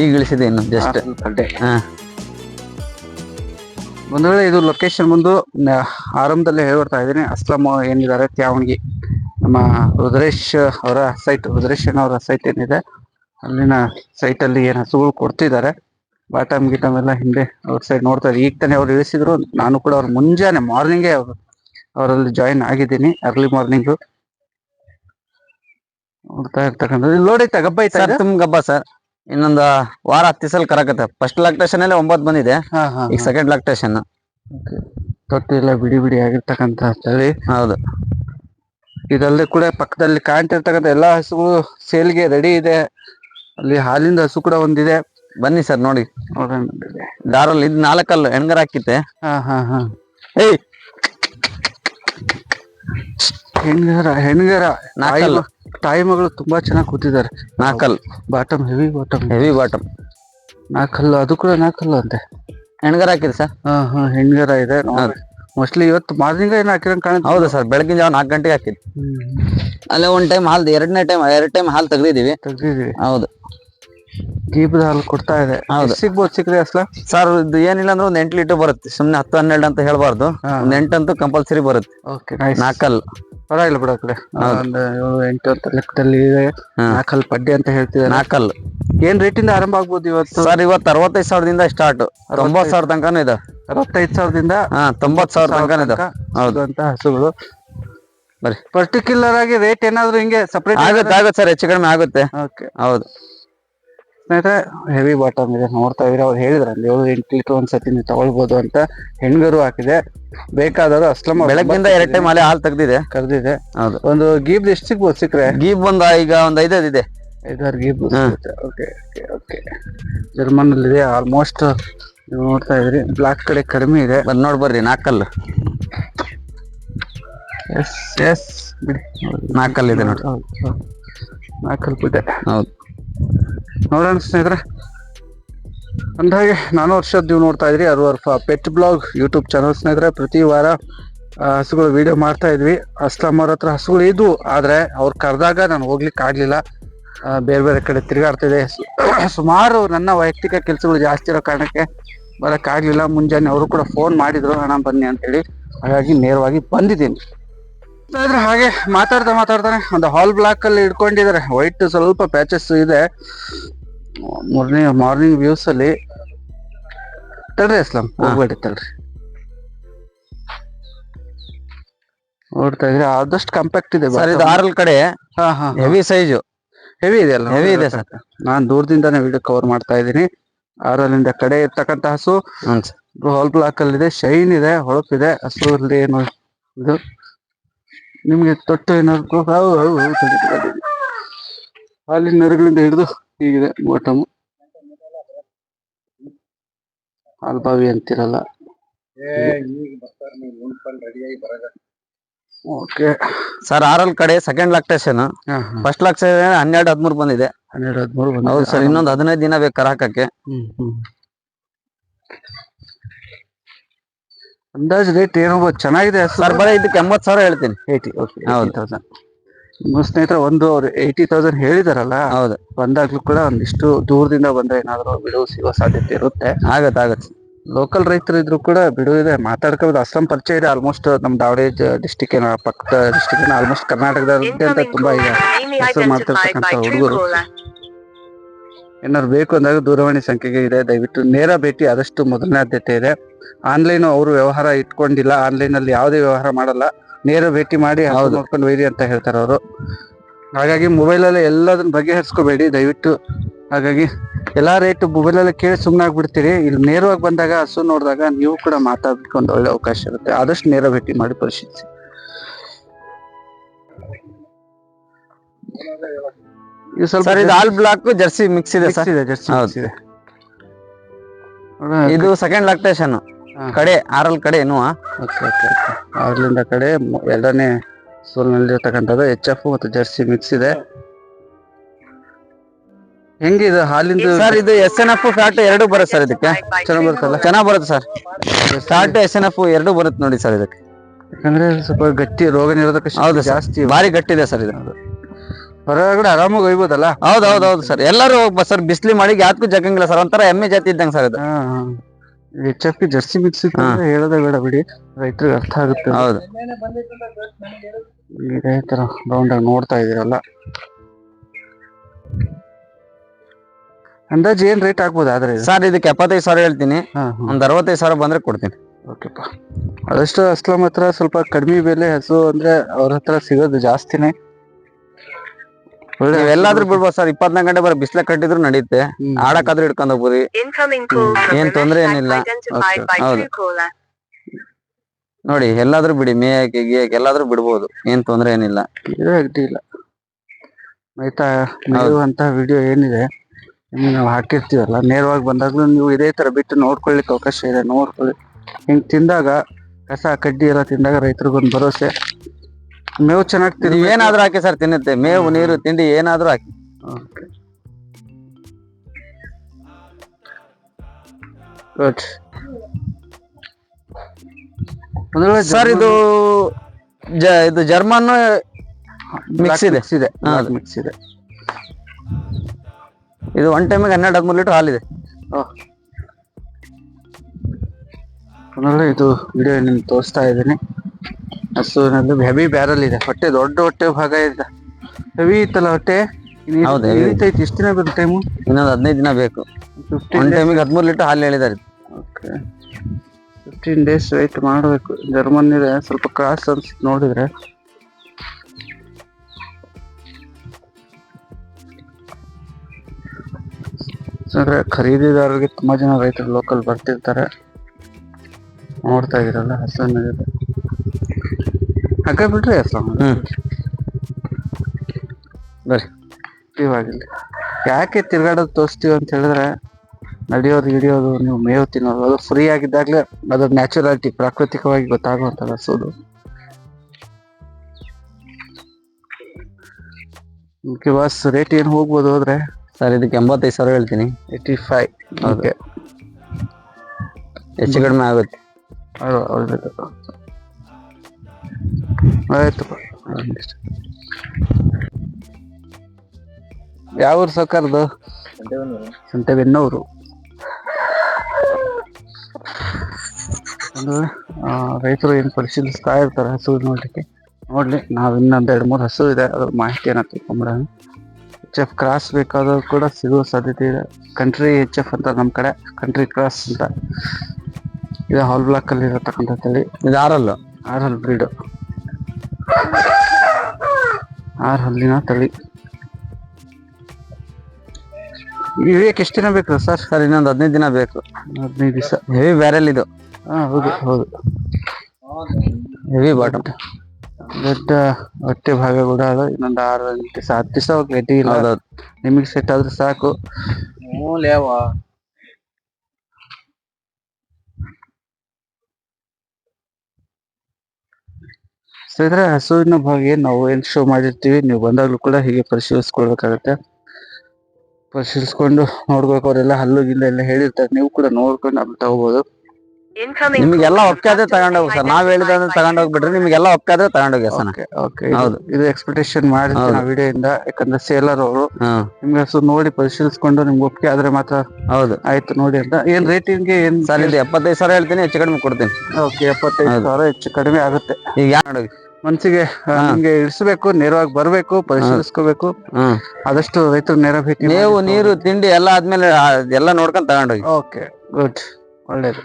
ಈಗ ಇಳಿಸಿದೆ ಇನ್ನು ಜಸ್ಟ್ ಒಂದು ವೇಳೆ ಇದು ಲೊಕೇಶನ್ ಬಂದು ಆರಂಭದಲ್ಲಿ ಹೇಳ್ಬರ್ತಾ ಇದ್ದೀನಿ. ಅಸ್ಲಂ ಏನಿದ್ದಾರೆ ತ್ಯಾವಣಿಗೆ ನಮ್ಮ ರುದ್ರೇಶ್ ಅವರ ಸೈಟ್ ರುದ್ರೇಶ್ ಅವರ ಸೈಟ್ ಏನಿದೆ ಅಲ್ಲಿನ ಸೈಟ್ ಅಲ್ಲಿ ಏನು ಹಸುಗಳು ಕೊಡ್ತಿದ್ದಾರೆ. ಬಾಟಮ್ ಗಿಟಮ್ ಎಲ್ಲ ಹಿಂದೆ ಅವ್ರ ಸೈಡ್ ನೋಡ್ತಾ ಇದ್ದಾರೆ ಈಗ ತಾನೇ ಅವ್ರು ಇಳಿಸಿದ್ರು ನಾನು ಕೂಡ ಅವ್ರ ಮುಂಜಾನೆ ಮಾರ್ನಿಂಗೇ ಅವರು ಅವರಲ್ಲಿ ಜಾಯಿನ್ ಆಗಿದ್ದೀನಿ ಅರ್ಲಿ ಮಾರ್ನಿಂಗು ನೋಡ್ತಾ ಇರ್ತಕ್ಕಂಥದ್ದು. ಲೋಡ್ ಐತಾ ಗಬ್ಬ ಐತಾ? ತುಂಬ ಗಬ್ಬ ಸರ್. ಇನ್ನೊಂದು ವಾರ ಹತ್ತು ಸಲ ಕರಾಕತ್ತೆ. ಫಸ್ಟ್ ಲಾಕ್ಟೇಷನ್ ಅಲ್ಲಿ ಒಂಬತ್ತು ಬಂದಿದೆ. ಈಗ ಸೆಕೆಂಡ್ ಲಾಕ್ಟೇಷನ್ ತೊಟ್ಟಿಲ್ಲ ಬಿಡಿ ಬಿಡಿ ಆಗಿರ್ತಕ್ಕಂತ ಚಳಿ. ಹೌದು. ಇದಲ್ಲದೆ ಕೂಡ ಪಕ್ಕದಲ್ಲಿ ಕಾಣ್ತಿರ್ತಕ್ಕಂಥ ಎಲ್ಲಾ ಹಸುಗಳು ಸೇಲ್ಗೆ ರೆಡಿ ಇದೆ. ಅಲ್ಲಿ ಹಾಲಿಂದ ಹಸು ಕೂಡ ಒಂದಿದೆ. ಬನ್ನಿ ಸರ್ ನೋಡಿ. ದಾರಲ್ಲಿ ಇದು ನಾಲ್ಕಲ್ಲು ಹೆಣ್ಗರ ಹಾಕಿತ್ತೆ ಏಯ್! ಹೆಣ್ಗರ ಹೆಣ್ಗರ. ನಾಲ್ಕಲ್ಲು. ತಾಯಿ- ತಾಯಿ ಮಗಳು ತುಂಬಾ ಚೆನ್ನಾಗಿ ಕೂತಿದ್ದಾರೆ. Knuckle bottom heavy bottom heavy bottom knuckle ಅದು ಕೂಡ ನಾಕಲ್ಲು ಅಂತೆ. ಹೆಣ್ಗರ ಹಾಕಿದೆ ಸರ್? ಹಾ ಹಾ ಹೆಣ್ಗರ ಇದೆ. ಮೋಸ್ಟ್ಲಿ ಇವತ್ತು ಮಾರ್ನಿಂಗ್ ಏನು ಹಾಕಿರೋ ಕಾಣುತ್ತೆ? ಹೌದು ಸರ್ ಬೆಳಗಿನ ಜಾವ ನಾಲ್ಕು ಗಂಟೆಗೆ ಹಾಕಿದ್ವಿ. ಅಲ್ಲೇ ಒಂದ್ ಟೈಮ್ ಹಾಲ್ ಎರಡನೇ ಟೈಮ್ ಎರಡ್ ಟೈಮ್ ಹಾಲ್ ತೆಗ್ದಿದೀವಿ ತೆಗ್ದಿದೀವಿ ಹೌದು. ದೀಪದ ಹಾಲು ಕೊಡ್ತಾ ಇದೆ. ಹೌದು. ಸಿಗ್ಬೋದು ಸಿಕ್ಕ್ರಿ ಅಸ್ಲ? ಸರ್ ಇದು ಏನಿಲ್ಲ ಅಂದ್ರೆ ಒಂದು ಎಂಟು ಲೀಟರ್ ಬರುತ್ತೆ. ಸುಮ್ನೆ ಹತ್ತು ಹನ್ನೆರಡು ಅಂತ ಹೇಳ್ಬಾರ್ದು. ಒಂದು ಎಂಟಂತೂ ಕಂಪಲ್ಸರಿ ಬರುತ್ತೆ. ಓಕೆ ನಾಲ್ಕಲ್ ಪರವಾಗಿಲ್ಲ ಬಿಡ ಕಡೆ ಒಂದು ಏಳು ಎಂಟು ಅಂತ ಲೆಕ್ಕದಲ್ಲಿ ನಾಕಲ್ ನಾಲ್ಕಲ್ ಪಡ್ಡೆ ಅಂತ ಹೇಳ್ತಿದ್ದಾರೆ ನಾಲ್ಕಲ್ ಏನ್ ರೇಟಿಂದ ಆರಂಭ ಆಗ್ಬೋದು ಇವತ್ತು? ಸರ್ ಇವತ್ತು ಅರವತ್ತೈದು ಸಾವಿರದಿಂದ ಸ್ಟಾರ್ಟ್ ತೊಂಬತ್ ಸಾವಿರ ತನಕನೂ ಇದೆ. ಅರವತ್ತೈದು ಸಾವಿರದಿಂದ ಹಾ ತೊಂಬತ್ ಸಾವಿರ ತನಕ ಇದೆ. ಹೌದು. ಅಂತ ಹಸುಗಳು. ಬರೀ ಪರ್ಟಿಕ್ಯುಲರ್ ಆಗಿ ರೇಟ್ ಏನಾದ್ರು ಹಿಂಗೆ ಸಪ್ರೇಟ್ ಆಗುತ್ತೆ ಆಗುತ್ತೆ ಸರ್ ಹೆಚ್ಚು ಕಡಿಮೆ ಆಗುತ್ತೆ. ಓಕೆ ಹೌದು. ಹೆವಿ ಬಾಟಮ್ ಇದೆ. ನೋಡ್ತಾ ಇದ್ರೆ ಅವ್ರು ಹೇಳಿದ್ರು ಅಲ್ಲಿ ಏಳು ಎಂಟು ಲೀಟರ್ ಒಂದ್ಸತಿ ನೀವು ತಗೊಳ್ಬೋದು ಅಂತ ಹೆಣ್ಗರು ಹಾಕಿದೆ. ಬೇಕಾದವರು ಅಸ್ಲಮ್ ಬೆಳಗ್ಗಿಂದ ಎರಡು ಟೈಮ್ ಅಲ್ಲಿ ಹಾಲು ತೆಗ್ದಿದೆ. ಕರೆದಿದೆ. ಹೌದು. ಒಂದು ಗೀಬ್ ಎಷ್ಟು ಸಿಗ್ಬೋದು ಸಿಕ್ಕ್ರೆ? ಗೀಬ್ ಒಂದ ಈಗ ಒಂದ್ ಐದೈದು ಇದೆ. ಐದಾರು ಗೀಬ್. ಓಕೆ ಓಕೆ ಜರ್ಮನ್ ಅಲ್ಲಿ ಇದೆ ಆಲ್ಮೋಸ್ಟ್ ನೀವು ನೋಡ್ತಾ ಇದ್ರಿ. ಬ್ಲಾಕ್ ಕಡೆ ಕಡಿಮೆ ಇದೆ. ಬಂದ್ ನೋಡ್ ಬರ್ರಿ ನಾಲ್ಕಲ್ ಎಸ್ ಎಸ್ ಬಿಡಿ. ಇದೆ ನೋಡಿ. ನಾಕಲ್ ಬಿಟ್ಟೆ ಹೌದು. ನೋಡೋಣ ಸ್ನೇಹಿತರೆ. ಅಂದಾಗೆ ನಾನು ವರ್ಷದ್ದು ನೀವು ನೋಡ್ತಾ ಇದ್ರಿ ಅರ್ವರ್ಫ ಪೆಟ್ ಬ್ಲಾಗ್ ಯೂಟ್ಯೂಬ್ ಚಾನಲ್ ಸ್ನೇಹಿತರೆ. ಪ್ರತಿ ವಾರ ಹಸುಗಳು ವಿಡಿಯೋ ಮಾಡ್ತಾ ಇದ್ವಿ. ಅಸ್ಲಾಂ ಹತ್ರ ಹಸುಗಳು ಇದ್ವು, ಆದರೆ ಅವ್ರು ಕರೆದಾಗ ನಾನು ಹೋಗ್ಲಿಕ್ಕೆ ಆಗಲಿಲ್ಲ. ಬೇರೆ ಬೇರೆ ಕಡೆ ತಿರುಗಾಡ್ತಿದೆ ಸುಮಾರು ನನ್ನ ವೈಯಕ್ತಿಕ ಕೆಲಸಗಳು ಜಾಸ್ತಿ ಇರೋ ಕಾರಣಕ್ಕೆ ಬರೋಕ್ಕಾಗಲಿಲ್ಲ ಮುಂಜಾನೆ ಅವರು ಕೂಡ ಫೋನ್ ಮಾಡಿದರು ಹಣ ಬನ್ನಿ ಅಂತೇಳಿ. ಹಾಗಾಗಿ ನೇರವಾಗಿ ಬಂದಿದ್ದೀನಿ. ಸ್ನೇಹಿತರೆ ಹಾಗೆ ಮಾತಾಡ್ತಾ ಮಾತಾಡ್ತಾನೆ. ಒಂದು ಹಾಲ್ ಬ್ಲಾಕ್ ಅಲ್ಲಿ ಇಟ್ಕೊಂಡಿದ್ದಾರೆ. ವೈಟ್ ಸ್ವಲ್ಪ ಪ್ಯಾಚಸ್ ಇದೆ. ಮಾರ್ನಿಂಗ್ ಮಾರ್ನಿಂಗ್ ವ್ಯೂಸ್ ಅಲ್ಲಿ. ತಡ್ರಿ ಅಸ್ಲಾಂ ಹೋಗ್ಬೇಡಿ ತಡ್ರಿ. ನೋಡ್ತಾ ಇದ್ರೆ ಆದಷ್ಟು ಕಾಂಪ್ಯಾಕ್ಟ್ ಇದೆ ಸರ್ ಇದು ಆರಲ್ ಕಡೆ ಹಾ ಹಾ ಹೆವಿ ಸೈಜು ಹೆವಿ ಇದೆ ಅಲ್ಲ? ಹೆವಿ ಇದೆ ಸರ್ ನಾನ್ ದೂರದಿಂದಾನೇ ವಿಡಿಯೋ ಕವರ್ ಮಾಡ್ತಾ ಇದ್ದೀನಿ. ಆರಲ್ಲಿಂದ ಕಡೆ ಇರ್ತಕ್ಕಂತ ಹಸು. ಹಾಲ್ ಬ್ಲಾಕ್ ಅಲ್ಲಿ ಇದೆ ಶೈನ್ ಇದೆ ಹೊಳಪಿದೆ. ಹಸು ಅಲ್ಲಿ ಏನು ಇದು? ನಿಮ್ಗೆ ತೊಟ್ಟು ಏನಾದ್ರು? ಹೌದು ಹೌದು ಹೌದು ತಡಿ, ತಡಿ. ಹಾಲಿನ ನರಗಳಿಂದ ಹಿಡಿದು ಹೀಗಿದೆ ಬಾಟಮ್ ಹಾಲ್ ಬಾವಿ ಅಂತಿರಲ್ಲ ಓಕೆ ಸರ್ ಆರಲ್ ಕಡೆ ಸೆಕೆಂಡ್ ಲಾಕ್ಟೇಷನ್ ಫಸ್ಟ್ ಲಾಕ್ಟೇಷನ್ ಹನ್ನೆರಡು ಹದಿಮೂರು ಬಂದಿದೆ. ಹನ್ನೆರಡು ಹದಿಮೂರು ಬಂದಿದೆ. ಹೌದು ಸರ್ ಇನ್ನೊಂದು ಹದಿನೈದು ದಿನ ಬೇಕು ಕರಾಕಕ್ಕೆ ಅಂದಾಜು ರೇಟ್ ಏನೋ ಚೆನ್ನಾಗಿದೆ ಸರ್ ಬರೀ ಇದಕ್ಕೆ ಎಂಬತ್ತು ಸಾವಿರ ಹೇಳ್ತೀನಿ. ಏಯ್ಟಿ ಓಕೆ ಹೌದು. ತೌಸಂಡ್ ನಿಮ್ಮ ಸ್ನೇಹಿತರೆ ಒಂದು ಅವ್ರು ಏಯ್ಟಿ ತೌಸಂಡ್ ಹೇಳಿದಾರಲ್ಲ ಹೌದು. ಬಂದಾಗ್ಲೂ ಕೂಡ ಒಂದಿಷ್ಟು ದೂರದಿಂದ ಬಂದ್ರೆ ಏನಾದ್ರು ಬಿಡುವು ಸಿಗೋ ಸಾಧ್ಯತೆ ಇರುತ್ತೆ. ಆಗತ್ತೆ ಆಗತ್ತೆ. ಲೋಕಲ್ ರೈತರು ಇದ್ರು ಕೂಡ ಬಿಡು ಇದೆ ಮಾತಾಡ್ಕೋಬೋದು. ಅಸ್ಲಾಂ ಪರಿಚಯ ಇದೆ ಆಲ್ಮೋಸ್ಟ್ ನಮ್ಮ ದಾವಣಗೆರೆ ಡಿಸ್ಟಿಕ್ ಏನ ಪಕ್ಕದ ಡಿಸ್ಟಿಕ್ ಏನ ಆಲ್ಮೋಸ್ಟ್ ಅಂತ ತುಂಬಾ ಈಗ ಹೆಸರು ಮಾಡ್ತಿರ್ತಕ್ಕಂಥ ಹುಡುಗರು. ಏನಾದ್ರು ಬೇಕು ಅಂದಾಗ ದೂರವಾಣಿ ಸಂಖ್ಯೆಗೆ ಇದೆ ದಯವಿಟ್ಟು ನೇರ ಭೇಟಿ ಆದಷ್ಟು ಮೊದಲನೇ ಆದ್ಯತೆ ಇದೆ. ಆನ್ಲೈನ್ ಅವರು ವ್ಯವಹಾರ ಇಟ್ಕೊಂಡಿಲ್ಲ ಆನ್ಲೈನ್ ಅಲ್ಲಿ ಯಾವುದೇ ವ್ಯವಹಾರ ಮಾಡಲ್ಲ. ನೇರ ಭೇಟಿ ಮಾಡಿ. ನೋಡ್ಕೊಂಡು ಒಯ್ರಿ ಅಂತ ಹೇಳ್ತಾರೆ ಅವರು. ಹಾಗಾಗಿ ಮೊಬೈಲ್ ಅಲ್ಲಿ ಎಲ್ಲದನ್ನ ಬಗೆಹರಿಸ್ಕೋಬೇಡಿ ದಯವಿಟ್ಟು. ಹಾಗಾಗಿ ಎಲ್ಲ ರೇಟ್ ಮೊಬೈಲ್ ಅಲ್ಲಿ ಕೇಳಿ ಸುಮ್ಮನೆ ಆಗ್ಬಿಡ್ತೀರಿ. ಇಲ್ಲಿ ನೇರವಾಗಿ ಬಂದಾಗ ಹಸು ನೋಡಿದಾಗ ನೀವು ಕೂಡ ಮಾತಾಡ್ಲಿಕ್ಕೆ ಒಂದು ಒಳ್ಳೆ ಅವಕಾಶ ಇರುತ್ತೆ. ಆದಷ್ಟು ನೇರ ಭೇಟಿ ಮಾಡಿ ಪರಿಶೀಲಿಸಿ. ಇದು ಸ್ವಲ್ಪ ಸರ್ ಇದು ಆಲ್ ಬ್ಲಾಕ್ ಜರ್ಸಿ ಮಿಕ್ಸ್ ಇದೆ mix ಸರ್ ಇದೆ ಜರ್ಸಿ ಹೌದು. ಇದೆ. ನೋಡೋಣ, ಇದು ಸೆಕೆಂಡ್ ಲಾಕ್ಟೇಷನ್ ಹಾ. ಕಡೆ ಆರಲ್ ಕಡೆ ಏನು ಓಕೆ ಓಕೆ ಓಕೆ ಅಲ್ಲಿಂದ ಕಡೆ ಮು- ಎರಡನೇ ಸೋಲ್ನಲ್ಲಿರ್ತಕ್ಕಂಥದ್ದು ಎಚ್ ಎಫ್ ಮತ್ತು ಜರ್ಸಿ ಮಿಕ್ಸ್ ಇದೆ. ಹೆಂಗಿದೆ ಹಾಲಿಂದ ಸರ್ ಇದು ಎಸ್ ಎನ್ ಎಫ್ ಫ್ಯಾಟ್ ಎರಡು ಬರುತ್ತೆ ಸರ್ ಇದಕ್ಕೆ. ಚೆನ್ನಾಗಿ ಬರುತ್ತಲ್ಲ ಚೆನ್ನಾಗ್ ಬರುತ್ತೆ sir fat S N F ಎರಡು ಬರುತ್ತೆ ನೋಡಿ ಸರ್ ಇದಕ್ಕೆ. ಯಾಕಂದ್ರೆ ಸ್ವಲ್ಪ ಗಟ್ಟಿ ರೋಗ ನಿರೋಧಕ ಶಕ್ತಿ ಹೌದು ಸರ್. ಜಾಸ್ತಿ ಭಾರಿ ಗಟ್ಟಿದೆ ಸರ್ ಇದು. ಹೊರಗಡೆ ಆರಾಮಾಗಿ ಒಯ್ಬೋದಲ್ಲ ಹೌದು ಹೌದ್ ಹೌದು ಸರ್. ಎಲ್ಲರೂ ಹೋಗ್ಬೋದು ಸರ್ ಬಿಸ್ಲಿ ಮಾಡಿ ಯಾತ್ಗೂ ಜಗಂಗಿಲ್ಲ ಸರ್. ಒಂಥರ ಎಮ್ಮೆ ಜಾತಿ ಇದ್ದಂಗೆ ಸರ್ ಅದು. ಎಚ್ ಎಫ್ ಜರ್ಸಿ ಮಿಕ್ಸ್ ಹೇಳೋದೇ ಬೇಡ ಬಿಡಿ. ರೈತರಿಗೆ ಅರ್ಥ ಆಗುತ್ತೆ. ಹೌದು. ಇದೇ ತರ ರೌಂಡ್ ಆಗಿ ನೋಡ್ತಾ ಇದೀರಲ್ಲ ಅಂದಾಜ್ ಏನ್ ರೇಟ್ ಆಗ್ಬೋದು ಆದ್ರೆ ಸರ್ ಇದಕ್ಕೆ ಎಪ್ಪತ್ತೈದು ಸಾವಿರ ಹೇಳ್ತೀನಿ. ಒಂದ್ ಅರವತ್ತೈದು ಸಾವಿರ ಬಂದ್ರೆ ಕೊಡ್ತೀನಿ. ಓಕೆಪ್ಪ. ಆದಷ್ಟು ಅಸ್ಲಾಂ ಹತ್ರ ಸ್ವಲ್ಪ ಕಡಿಮೆ ಬೆಲೆ ಹಸು ಅಂದ್ರೆ ಅವ್ರ ಹತ್ರ ಸಿಗೋದು ಜಾಸ್ತಿನೇ. ಎಲ್ಲಾದ್ರೂ ಬಿಡ್ಬೋದು ಸರ್. ಇಪ್ಪತ್ನಾಲ್ಕು ಗಂಟೆ ಬರೋ ಬಿಸ್ಲ ಕಟ್ಟಿದ್ರು ನಡೆಯುತ್ತೆ. ಆಡಕ್ಕಾದ್ರೂ ಹಿಡ್ಕೊಂಡ್ ಹೋಗ್ಬೋದು. ಏನ್ ತೊಂದ್ರೆ ಏನಿಲ್ಲ. ಹೌದು. ನೋಡಿ ಎಲ್ಲಾದ್ರೂ ಬಿಡಿ. ಮೇಯಕ್ಕೆ ಗೀಯಕ್ಕೆ ಎಲ್ಲಾದ್ರೂ ಬಿಡ್ಬೋದು. ಏನ್ ತೊಂದ್ರೆ ಏನಿಲ್ಲ. ಇಲ್ಲ. ಆಯ್ತಾ ವಿಡಿಯೋ ಏನಿದೆ ನಿಮ್ಗೆ ನಾವು ಹಾಕಿರ್ತೀವಲ್ಲ? ನೇರವಾಗಿ ಬಂದಾಗ್ಲೂ ನೀವು ಇದೇ ತರ ಬಿಟ್ಟು ನೋಡ್ಕೊಳ್ಳಿಕ್ಕೆ ಅವಕಾಶ ಇದೆ. ನೋಡ್ಕೊಳ್ಳಿ. ಹಿಂಗ್ ತಿಂದಾಗ ಕಸ ಕಡ್ಡಿ ಎಲ್ಲ ತಿಂದಾಗ ರೈತರಿಗೊಂದು ಭರವಸೆ. ಮೇವು ಚೆನ್ನಾಗಿ ತಿನ್ಬೇಕು. ಏನಾದ್ರೂ ಹಾಕಿ ಸರ್ ತಿನ್ನುತ್ತೆ. ಮೇವು ನೀರು ತಿಂಡಿ ಏನಾದ್ರೂ ಹಾಕಿ. ಸರ್ ಇದು ಜ- ಇದು ಜರ್ಮನ್ ಮಿಕ್ಸ್ ಇದೆ. ಇದೆ. ಹಾ, Black ಇದೆ. ಇದು ಒನ್ ಟೈಮಿಗೆ ಹನ್ನೆರಡು ಹದಿಮೂರು ಲೀಟರ್ ಹಾಲಿದೆ. ಇದು ವಿಡಿಯೋ ನಿಮ್ಗೆ ತೋರಿಸ್ತಾ ಇದ್ದೀನಿ. ಹಸುವಿನಲ್ಲಿ ಹೆವಿ ಬ್ಯಾರಲ್ ಇದೆ. ಹೊಟ್ಟೆ ದೊಡ್ಡ ಹೊಟ್ಟೆ ಭಾಗ ಇದೆ. ಹೆವಿ ಇತ್ತಲ್ಲ ಹೊಟ್ಟೆ? ಹೌದು, heavy. ಇಳಿತೈತಿ. ಎಷ್ಟು ದಿನ ಬೇಕು ಟೈಮು ಇನ್ನೊಂದು ಹದಿನೈದು ದಿನ ಬೇಕು. ಫಿಫ್ಟೀನ್ ಟೈಮಿಗೆ ಹದಿಮೂರು ಲೀಟರ್ ಹಾಲು ಹೇಳಿದಾರೆ ಓಕೆ ಫಿಫ್ಟೀನ್ ಡೇಸ್ ವೆಯ್ಟ್ ಮಾಡಬೇಕು. ಜರ್ಮನ್ ಇದೆ ಸ್ವಲ್ಪ ಕ್ರಾಸ್ ಅನ್ಸ್ ನೋಡಿದ್ರೆ. ಅಂದ್ರೆ ಖರೀದಿದಾರರಿಗೆ ತುಂಬಾ ಜನ ರೈತರು ಲೋಕಲ್ ಬರ್ತಿರ್ತಾರೆ. ನೋಡ್ತಾ ಹಸನ್ ಹಸುವಿನ ಹಾಕ ಬಿಡ್ರಿ ಬರ್ರಿ ಇವಾಗಿಲ್ಲ. ಯಾಕೆ ತಿರ್ಗಾಡೋದು ತೋರಿಸ್ತೀವಿ ಅಂತ ಹೇಳಿದ್ರೆ ನಡೆಯೋದು ಹಿಡಿಯೋದು ನೀವು ಮೇವು ತಿನ್ನೋದು ಅದು ಫ್ರೀ ಆಗಿದ್ದಾಗಲೇ ಅದ್ರ ನ್ಯಾಚುರಾಲಿಟಿ ಪ್ರಾಕೃತಿಕವಾಗಿ ಗೊತ್ತಾಗುವಂಥದ್ದು ಅನ್ಸೋದು. ಬಸ್ ಬಾಸ್ ರೇಟ್ ಏನು ಹೋಗ್ಬೋದು ಹೋದ್ರೆ? ಸರ್ ಇದಕ್ಕೆ ಎಂಬತ್ತೈದು ಸಾವಿರ ಹೇಳ್ತೀನಿ. ಏಯ್ಟಿ ಫೈವ್ ಓಕೆ ಹೆಚ್ಚು ಕಡಿಮೆ ಆಗುತ್ತೆ. ಒಳ್ಳೇದು ಆಯ್ತಪ್ಪ. ಯಾವ ಊರು ಸರ್ಕಾರದು ಸಂತೆಬೆನ್ನೂರು. ಅಂದ್ರೆ ರೈತರು ಏನು ಪರಿಶೀಲಿಸ್ತಾ ಇರ್ತಾರೆ ಹಸು ನೋಡ್ಲಿಕ್ಕೆ? ನೋಡ್ಲಿ ನಾವು ಇನ್ನೊಂದು ಎರಡು ಮೂರು ಹಸು ಇದೆ ಅದ್ರ ಮಾಹಿತಿ ತಿಳ್ಕೊಂಬಿಡೋಣ. ಎಚ್ ಎಫ್ ಕ್ರಾಸ್ ಬೇಕಾದ್ರೂ ಕೂಡ ಸಿಗುವ ಸಾಧ್ಯತೆ ಇದೆ. ಕಂಟ್ರಿ ಎಚ್ ಎಫ್ ಅಂತ ನಮ್ ಕಡೆ ಕಂಟ್ರಿ ಕ್ರಾಸ್ ಅಂತ. ಇದು ಹಾಲ್ ಬ್ಲಾಕ್ ಅಲ್ಲಿ ಇರತಕ್ಕಂಥ ತಳಿ ಇದು ಆರಲ್ಲು ಆರ್ ಹಲ್ ಬ್ರೀಡ್ ಆರ್ ಹಲ್ಲಿನ ತಳಿ. ಇಳಿಯಕ್ಕೆ ಎಷ್ಟು ದಿನ ಬೇಕು ಸರ್? ಸರ್ ಇನ್ನೊಂದು ಹದಿನೈದು ದಿನ ಬೇಕು. ಹದಿನೈದು ದಿವಸ. ಹೆವಿ ಬ್ಯಾರೆಲ್ ಇದು. ಹಾ ಹೌದು ಹೌದು. ಹೆವಿ ಬಾಟಮ್ ದೊಡ್ಡ ಹೊಟ್ಟೆ ಭಾಗ ಕೂಡ ಅದು. ಇನ್ನೊಂದು ಆರು ದಿವಸ ಹತ್ತು ದಿವಸ ಗಟ್ಟಿ ಇಲ್ಲ. ಹೌದೌದು. ನಿಮಗೆ ಸೆಟ್ ಆದ್ರೆ ಸಾಕು. ಸೊ ಇದ್ರೆ ಹಸುವಿನ ಭಾಗ ನಾವು ಏನ್ ಶೋ ಮಾಡಿರ್ತೀವಿ ನೀವು ಬಂದಾಗ್ಲೂ ಕೂಡ ಹೀಗೆ ಪರಿಶೀಲಿಸ್ಕೊಳ್ಬೇಕಾಗತ್ತೆ. ಪರಿಶೀಲಿಸ್ಕೊಂಡು ನೋಡ್ಬೇಕು ಅವರೆಲ್ಲ ಹಲ್ಲು ಗಿಲ್ಲು ಎಲ್ಲ ಹೇಳಿರ್ತಾರೆ. ನೀವು ಕೂಡ ನೋಡ್ಕೊಂಡು ಅಲ್ಲಿ ತಗೋಬಹುದು ನಿಮ್ಗೆಲ್ಲ ಒಪ್ಕೆ ಆದ್ರೆ ತಗೊಂಡೋಗಿ ಸರ್. ನಾವ್ ಹೇಳಿದ್ರೆ identified ಬಿಡ್ರಿ. ತಗೊಂಡೋಗ್ಬಿಟ್ರೆ ನಿಮ್ಗೆಲ್ಲ ಒಪ್ಕೆ ಆದ್ರೆ ತಗೊಂಡೋಗಿ ಸರ್. ಓಕೆ ಓಕೆ ಹೌದು. ಇದು ಎಕ್ಸ್ಪೆಕ್ಟೇಷನ್ ಮಾಡಿರ್ತೀವಿ. ವಿಡಿಯೋ ಇಂದ ಯಾಕಂದ್ರೆ ಸೇಲರ್ ಅವರು ನಿಮ್ಗೆ ಹಸು ನೋಡಿ ಪರಿಶೀಲಿಸ್ಕೊಂಡು ನಿಮ್ಗೆ ಒಪ್ಪಿಗೆ ಆದ್ರೆ ಮಾತ್ರ ಹೌದು. ಆಯ್ತು ನೋಡಿ ಅಂತ. ಏನ್ ರೇಟಿಂಗ್ ಏನ್ ಸರ್ ಇದು ಎಪ್ಪತ್ತೈದು ಸಾವಿರ ಹೇಳ್ತೀನಿ ಹೆಚ್ಚು ಕಡಿಮೆ ಕೊಡ್ತೀನಿ. ಓಕೆ ಎಪ್ಪತ್ತೈದು. ಸಾವಿರ ಹೆಚ್ಚು ಕಡಿಮೆ ಆಗುತ್ತೆ. ಈಗ ಯಾರು ನೋಡಿ ಮನ್ಸಿಗೆ ಹಾ. ನಿಮ್ಗೆ ಇಳಿಸ್ಬೇಕು ನೇರವಾಗಿ ಬರ್ಬೇಕು ಪರಿಶೀಲಿಸ್ಕೋಬೇಕು. ಹ್ಮ್ ಆದಷ್ಟು ರೈತರು ನೇರ ಭೇಟಿ ಮೇವು ನೀರು ತಿಂಡಿ ಎಲ್ಲ ಆದ್ಮೇಲೆ ಎಲ್ಲ ನೋಡ್ಕೊಂಡ್ ತಗೊಂಡೋಗಿ. ಓಕೆ. ಗುಡ್. ಒಳ್ಳೇದು.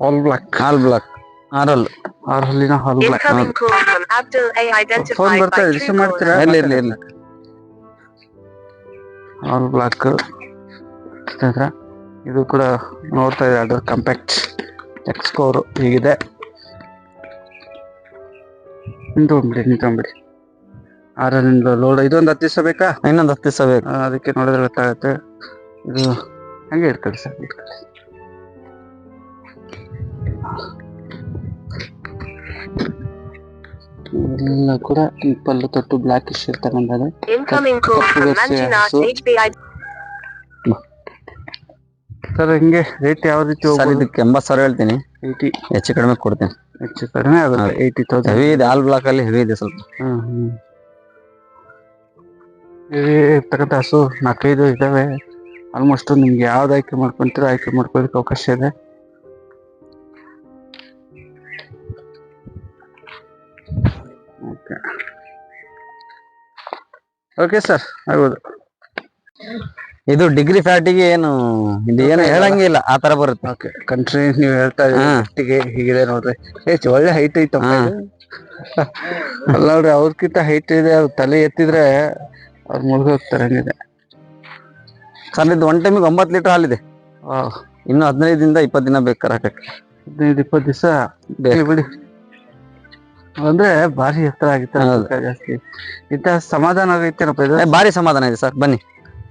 All black. All black. ಆರಲ್. ಆರಲ್ಲಿನ ಹಾಲ್ ಬ್ಲಾಕ್. ಫೋನ್ ಬರ್ತಾ ರಿಸೀವ್ ಮಾಡ್ತೀರಾ? ಇಲ್ಲ ಇಲ್ಲ ಇಲ್ಲ. All all black. ಇದು ಕೂಡ ನೋಡ್ತಾ ಇದೆ ಅದು ಕಂಪ್ಯಾಕ್ಟ್ ಎಕ್ಸ್ಕೋರ್ ಹೀಗಿದೆ. ನಿಂತ್ಕೊಂಡ್ಬಿಡಿ ನಿಂತ್ಕೊಂಡ್ಬಿಡಿ ಆರರಿಂದ ಲೋಡ್ ಇದೊಂದು ಹತ್ತು ದಿವಸ ಬೇಕಾ? ಇನ್ನೊಂದು ಹತ್ತು ದಿವಸ ಬೇಕು. ಅದಕ್ಕೆ ನೋಡಿದ್ರೆ ಗೊತ್ತಾಗುತ್ತೆ. ಇದು ಹಂಗೆ ಇರ್ತದೆ ಸರ್? ಎಲ್ಲ ಕೂಡ. ಪಲ್ಲು ತೊಟ್ಟು ಬ್ಲಾಕ್ ಇಶ್ ಸರ್ ಹಿಂಗೆ ರೇಟ್ ಯಾವ ರೀತಿ ಸರ್ ಹೋಗ್ಬೋದು? ಇದಕ್ಕೆ ಎಂಬತ್ತು ಸಾವಿರ ಹೇಳ್ತೀನಿ. ಏಯ್ಟಿ ಹೆಚ್ಚು ಕಡಿಮೆ ಕೊಡ್ತೀನಿ. ಹೆಚ್ಚು ಕಡಿಮೆ ಆಗುತ್ತೆ ಏಯ್ಟಿ ತೌಸಂಡ್ ಹೆವಿ ಇದೆ ಆಲ್ ಬ್ಲಾಕ್ ಅಲ್ಲಿ ಹೆವಿ ಇದೆ ಸ್ವಲ್ಪ. ಹ್ಮ್ ಹ್ಮ್. ಇವೆ ಇರ್ತಕ್ಕಂಥ ಹಸು ನಾಲ್ಕೈದು ಇದಾವೆ. ಆಲ್ಮೋಸ್ಟ್ ನಿಮ್ಗೆ ಯಾವ್ದು ಆಯ್ಕೆ ಮಾಡ್ಕೊಂತೀರೋ ಆಯ್ಕೆ ಮಾಡ್ಕೊಳ್ಳಿಕ್ಕೆ ಅವಕಾಶ ಇದೆ. ಓಕೆ ಓಕೆ ಸರ್ ಆಗ್ಬೋದು. ಇದು ಡಿಗ್ರಿ ಫ್ಯಾಟಿಗೆ ಏನು ಇದು ಏನು ಹೇಳಂಗಿಲ್ಲ ಆ ತರ ಬರುತ್ತೆ. ಓಕೆ ಕಂಟ್ರಿ ನೀವು ಹೇಳ್ತಾ. ಹೀಗಿದೆ ನೋಡ್ರಿ. ಒಳ್ಳೆ ಹೈಟ್ ಐತ. ಅಲ್ಲ ನೋಡ್ರಿ ಅವ್ರಕ್ಕಿಂತ ಹೈಟ್ ಇದೆ ಅವ್ರ ತಲೆ ಎತ್ತಿದ್ರೆ ಅವ್ರು ಮುಳುಗೋಗ್ತಾರೆ ಹಂಗಿದೆ. ಸರ್ ಇದು ಒನ್ ಟೈಮಿಗೆ ಒಂಬತ್ತು ಲೀಟರ್ ಹಾಲಿದೆ. ಇನ್ನು ಹದಿನೈದಿಂದ ಇಪ್ಪತ್ತು ದಿನ ಬೇಕಾರ ಹದಿನೈದು ಇಪ್ಪತ್ತು ದಿವಸ? ಬೇಕು. ಬಿಡಿ. ಅಂದ್ರೆ ಭಾರಿ ಎತ್ತರ ಆಗಿತ್ತು ಜಾಸ್ತಿ ಇಂತ ಸಮಾಧಾನ ಆಗೈತೆ ಭಾರಿ ಸಮಾಧಾನ ಇದೆ ಸರ್ ಬನ್ನಿ.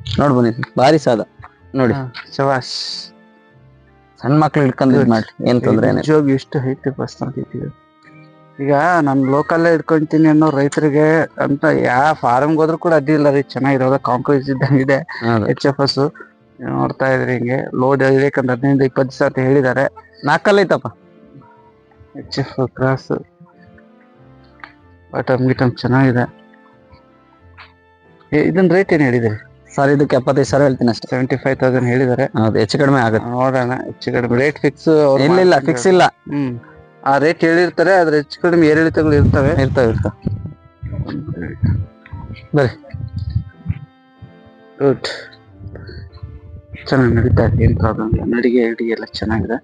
ನೋಡ್ ಬನ್ನಿ ಭಾರಿ ಸಾದ. ನೋಡಿ. ಶವಾಶ್ ಸಣ್ಣ ಮಕ್ಳು ಹಿಡ್ಕೊಂಡು ಇದು ಮಾಡಿ ಏನ್ ತೊಂದ್ರೆ ಏನಿಲ್ಲ. ನಿಜವಾಗಿ ಎಷ್ಟು ಹೈಟ್ ಈಗ ನಾನು ಲೋಕಲ್ಲೇ ಇಟ್ಕೊಂತೀನಿ ಅನ್ನೋ ರೈತರಿಗೆ ಅಂತ ಯಾವ ಫಾರ್ಮ್ಗೆ ಹೋದ್ರು ಕೂಡ ಅದಿಲ್ಲ ಇಲ್ಲ ರೀ ಚೆನ್ನಾಗಿರೋದ ಕಾಂಕ್ರೀಟ್ ಇದ್ದಂಗಿದೆ. ಎಚ್ ಎಫ್ ಎಸ್ ನೋಡ್ತಾ ಇದ್ರಿ ಹಿಂಗೆ ಲೋಡ್ ಇರ್ಬೇಕಂದ್ರೆ ಹದಿನೈದು ಇಪ್ಪತ್ತು ದಿವಸ ಅಂತ ಹೇಳಿದ್ದಾರೆ. ನಾಲ್ಕಲ್ಲ ಐತಪ್ಪ. ಎಚ್ ಎಫ್ ಕ್ರಾಸ್ ಬಟಮ್ ಗಿಟಮ್ ಚೆನ್ನಾಗಿದೆ. ಇದನ್ನ ಇದನ್ ರೇಟ್ ಏನು ಹೇಳಿದ್ರಿ? ಸರ್ ಇದಕ್ಕೆ ಎಪ್ಪತ್ತೈದು ಸಾವಿರ ಹೇಳ್ತೀನಿ ಅಷ್ಟೇ. ಸೆವೆಂಟಿ ಫೈವ್ ತೌಸಂಡ್ ಹೇಳಿದ್ದಾರೆ. ಹೌದು ಹೆಚ್ಚು ಕಡಿಮೆ ಆಗುತ್ತೆ. ನೋಡೋಣ ಹೆಚ್ಚು ಕಡಿಮೆ. ರೇಟ್ ಫಿಕ್ಸ್ ಇಲ್ಲ ಇಲ್ಲ ಫಿಕ್ಸ್ ಇಲ್ಲ. ಹ್ಮ್. ಆ ರೇಟ್ ಹೇಳಿರ್ತಾರೆ ಆದ್ರೆ ಹೆಚ್ಚು ಕಡಿಮೆ ಏರಿಳಿತಗಳು ಇರ್ತವೆ. ಇರ್ತವೆ ಇರ್ತವೆ. ಬರ್ರಿ ಗುಡ್ ಚೆನ್ನಾಗಿ ನಡೀತಾ ಇದೆ ಏನ್ ಪ್ರಾಬ್ಲಮ್ ಇಲ್ಲ. ನಡಿಗೆ ಅಡಿಗೆ ಎಲ್ಲ ಚೆನ್ನಾಗಿದೆ.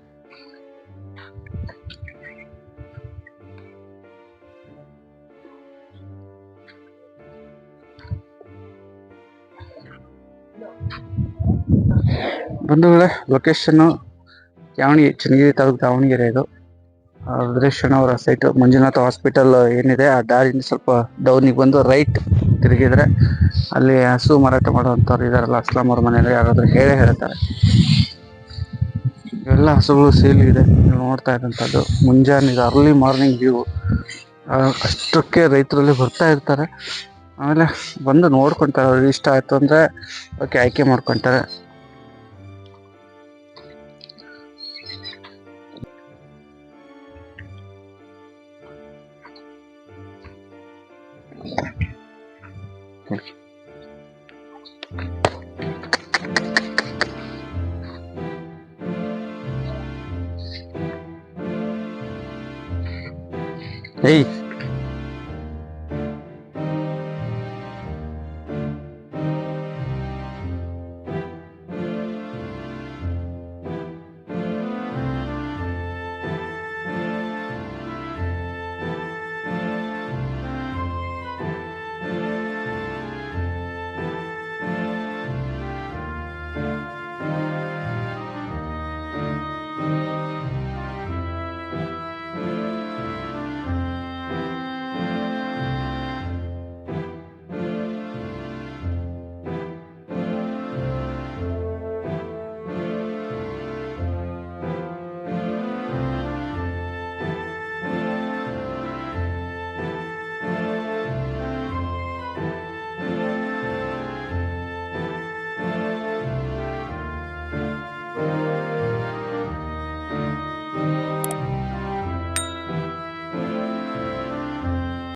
ಬಂಧುಗಳೇ ಲೊಕೇಶನ್ನು ದಾವಣಿ ಚನ್ನಗಿರಿ ತಾಲೂಕು ದಾವಣಗೆರೆ ಇದು. ರುದ್ರೇಶ್ವರ ಅವರ ಸೈಟ್ ಮಂಜುನಾಥ ಹಾಸ್ಪಿಟಲ್ ಏನಿದೆ, ಆ ದಾರಿಯಿಂದ ಸ್ವಲ್ಪ ಡೌನಿಗೆ ಬಂದು ರೈಟ್ ತಿರುಗಿದ್ರೆ ಅಲ್ಲಿ ಹಸು ಮಾರಾಟ ಮಾಡುವಂಥವ್ರು ಇದಾರಲ್ಲ, ಅಸ್ಲಾಂ ಅವ್ರ ಮನೆಯಲ್ಲಿ ಯಾರಾದರೂ ಹೇಳೇ ಹೇಳ್ತಾರೆ. ಎಲ್ಲ ಹಸುಗಳು ಸೇಲ್ ಇದೆ ನೋಡ್ತಾ ಇದ್ದಂಥದ್ದು ಮುಂಜಾನೆ ಅರ್ಲಿ ಮಾರ್ನಿಂಗ್ ವ್ಯೂ ಅಷ್ಟಕ್ಕೆ ರೈತರಲ್ಲಿ ಬರ್ತಾ ಇರ್ತಾರೆ. ಆಮೇಲೆ ಬಂದು ನೋಡ್ಕೊತಾರೆ, ಅವ್ರಿಗೆ ಇಷ್ಟ ಆಯಿತು ಅಂದರೆ ಓಕೆ ಆಯ್ಕೆ ಮಾಡ್ಕೊಂತಾರೆ. ಏಯ್